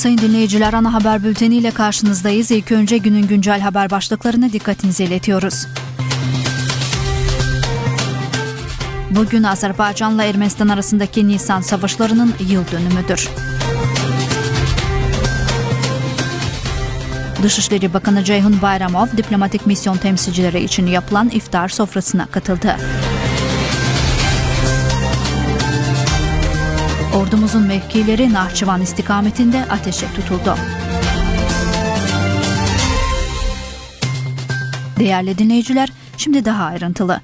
Sayın dinleyiciler ana haber bülteni ile karşınızdayız. İlk önce günün güncel haber başlıklarını dikkatinize iletiyoruz. Bugün Azerbaycan'la Ermenistan arasındaki Nisan savaşlarının yıl dönümüdür. Dışişleri Bakanı Ceyhun Bayramov diplomatik misyon temsilcileri için yapılan iftar sofrasına katıldı. Ordumuzun mevkileri Nahçıvan istikametinde ateşe tutuldu. Değerli dinleyiciler, şimdi daha ayrıntılı.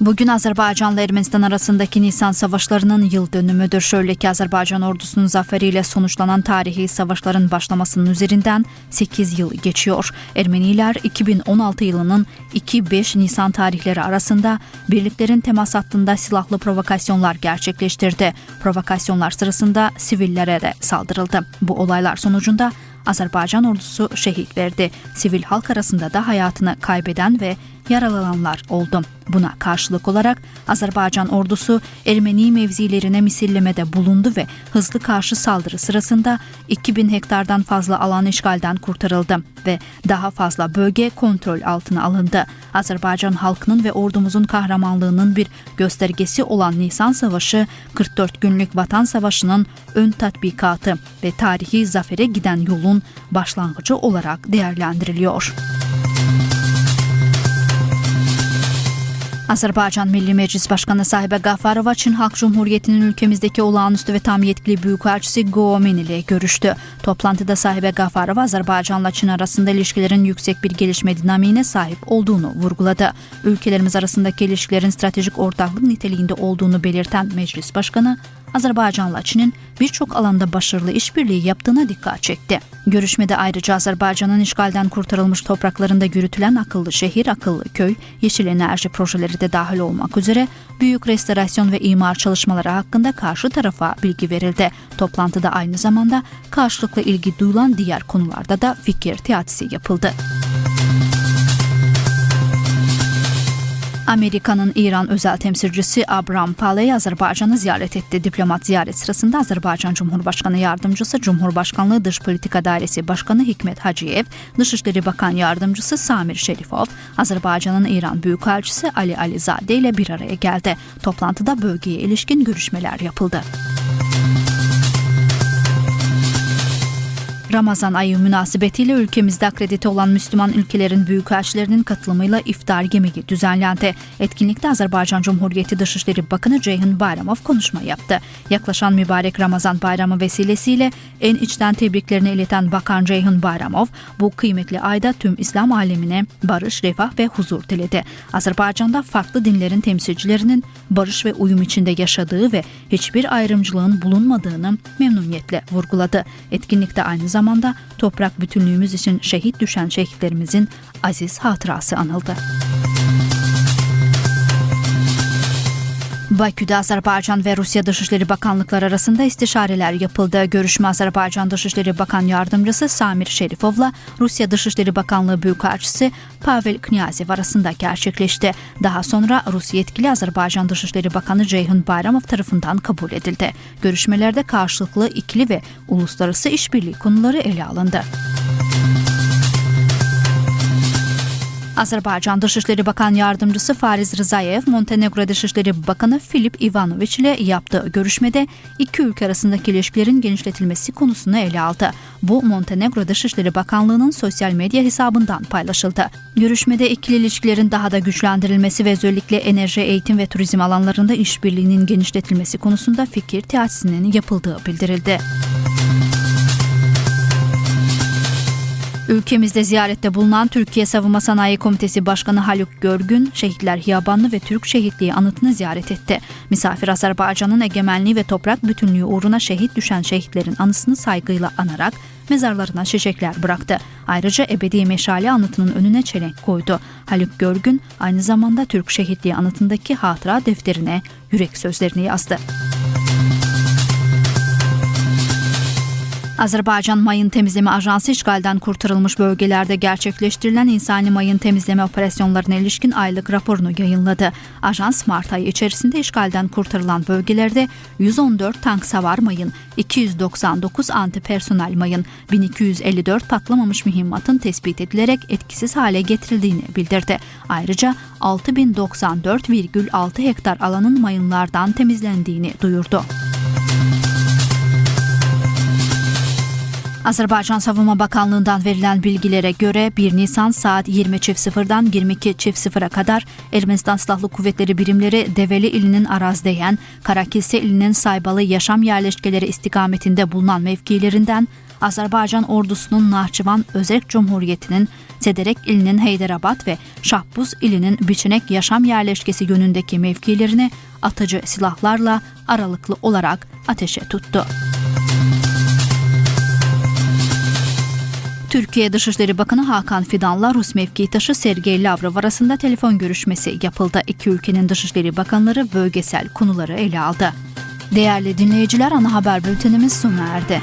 Bugün Azerbaycan'la Ermenistan arasındaki Nisan savaşlarının yıl dönümüdür. Şöyle ki Azerbaycan ordusunun zaferiyle sonuçlanan tarihi savaşların başlamasının üzerinden 8 yıl geçiyor. Ermeniler 2016 yılının 2-5 Nisan tarihleri arasında birliklerin temas hattında silahlı provokasyonlar gerçekleştirdi. Provokasyonlar sırasında sivillere de saldırıldı. Bu olaylar sonucunda Azerbaycan ordusu şehit verdi. Sivil halk arasında da hayatını kaybeden ve yaralananlar oldu. Buna karşılık olarak Azerbaycan ordusu Ermeni mevzilerine misillemede bulundu ve hızlı karşı saldırı sırasında 2000 hektardan fazla alan işgalden kurtarıldı ve daha fazla bölge kontrol altına alındı. Azerbaycan halkının ve ordumuzun kahramanlığının bir göstergesi olan Nisan Savaşı 44 günlük Vatan Savaşı'nın ön tatbikatı ve tarihi zafere giden yolun başlangıcı olarak değerlendiriliyor. Azerbaycan Milli Meclis Başkanı Sahibe Gafarova, Çin Halk Cumhuriyeti'nin ülkemizdeki olağanüstü ve tam yetkili büyükelçisi Guo Min ile görüştü. Toplantıda Sahibe Gafarova, Azerbaycan'la Çin arasında ilişkilerin yüksek bir gelişme dinamiğine sahip olduğunu vurguladı. Ülkelerimiz arasındaki ilişkilerin stratejik ortaklık niteliğinde olduğunu belirten Meclis Başkanı, Azerbaycan'la Çin'in birçok alanda başarılı işbirliği yaptığına dikkat çekti. Görüşmede ayrıca Azerbaycan'ın işgalden kurtarılmış topraklarında yürütülen akıllı şehir, akıllı köy, yeşil enerji projeleri de dahil olmak üzere büyük restorasyon ve imar çalışmaları hakkında karşı tarafa bilgi verildi. Toplantıda aynı zamanda karşılıklı ilgi duyulan diğer konularda da fikir teatisi yapıldı. Amerika'nın İran özel temsilcisi Abram Paley Azerbaycan'ı ziyaret etti. Diplomat ziyaret sırasında Azerbaycan Cumhurbaşkanı Yardımcısı, Cumhurbaşkanlığı Dış Politika Dairesi Başkanı Hikmet Hacıyev, Dışişleri Bakan Yardımcısı Samir Şerifov, Azerbaycan'ın İran Büyükelçisi Ali Alizade ile bir araya geldi. Toplantıda bölgeye ilişkin görüşmeler yapıldı. Ramazan ayı münasebetiyle ülkemizde akredite olan Müslüman ülkelerin büyükelçilerinin katılımıyla iftar yemeği düzenlendi. Etkinlikte Azerbaycan Cumhuriyeti Dışişleri Bakanı Ceyhun Bayramov konuşma yaptı. Yaklaşan mübarek Ramazan bayramı vesilesiyle en içten tebriklerini ileten Bakan Ceyhun Bayramov, bu kıymetli ayda tüm İslam alemine barış, refah ve huzur diledi. Azerbaycan'da farklı dinlerin temsilcilerinin barış ve uyum içinde yaşadığı ve hiçbir ayrımcılığın bulunmadığını memnuniyetle vurguladı. Etkinlikte aynı zamanda toprak bütünlüğümüz için şehit düşen şehitlerimizin aziz hatırası anıldı. Bakü'de Azerbaycan ve Rusya Dışişleri Bakanlıkları arasında istişareler yapıldı. Görüşme Azerbaycan Dışişleri Bakan Yardımcısı Samir Şerifov'la Rusya Dışişleri Bakanlığı Büyükelçisi Pavel Knyazev arasında gerçekleşti. Daha sonra Rus yetkili Azerbaycan Dışişleri Bakanı Ceyhun Bayramov tarafından kabul edildi. Görüşmelerde karşılıklı ikili ve uluslararası işbirliği konuları ele alındı. Azerbaycan Dışişleri Bakan Yardımcısı Fariz Rızayev, Montenegro Dışişleri Bakanı Filip Ivanoviç ile yaptığı görüşmede iki ülke arasındaki ilişkilerin genişletilmesi konusunu ele aldı. Bu Montenegro Dışişleri Bakanlığı'nın sosyal medya hesabından paylaşıldı. Görüşmede ikili ilişkilerin daha da güçlendirilmesi ve özellikle enerji, eğitim ve turizm alanlarında işbirliğinin genişletilmesi konusunda fikir teatisinin yapıldığı bildirildi. Ülkemizde ziyarette bulunan Türkiye Savunma Sanayi Komitesi Başkanı Haluk Görgün, Şehitler Hiyabanlı ve Türk Şehitliği anıtını ziyaret etti. Misafir Azerbaycan'ın egemenliği ve toprak bütünlüğü uğruna şehit düşen şehitlerin anısını saygıyla anarak mezarlarına çiçekler bıraktı. Ayrıca Ebedi Meşale anıtının önüne çelenk koydu. Haluk Görgün aynı zamanda Türk Şehitliği anıtındaki hatıra defterine yürek sözlerini yazdı. Azerbaycan Mayın Temizleme Ajansı işgalden kurtarılmış bölgelerde gerçekleştirilen insani mayın temizleme operasyonlarına ilişkin aylık raporunu yayınladı. Ajans Mart ayı içerisinde işgalden kurtarılan bölgelerde 114 tank savar mayın, 299 antipersonel mayın, 1254 patlamamış mühimmatın tespit edilerek etkisiz hale getirildiğini bildirdi. Ayrıca 6094,6 hektar alanın mayınlardan temizlendiğini duyurdu. Azerbaycan Savunma Bakanlığı'ndan verilen bilgilere göre 1 Nisan saat 20.00'dan 22.00'a kadar Ermenistan Silahlı Kuvvetleri birimleri Develi ilinin Arazdeyen, Karakilse ilinin Saybalı yaşam yerleşkeleri istikametinde bulunan mevkilerinden Azerbaycan ordusunun Nahçıvan Özerk Cumhuriyeti'nin Sederek ilinin Heyderabat ve Şahbuz ilinin Biçinek yaşam yerleşkesi yönündeki mevkilerini atıcı silahlarla aralıklı olarak ateşe tuttu. Türkiye Dışişleri Bakanı Hakan Fidan'la Rus mevkidaşı Sergey Lavrov arasında telefon görüşmesi yapıldı. İki ülkenin Dışişleri Bakanları bölgesel konuları ele aldı. Değerli dinleyiciler ana haber bültenimiz sona erdi.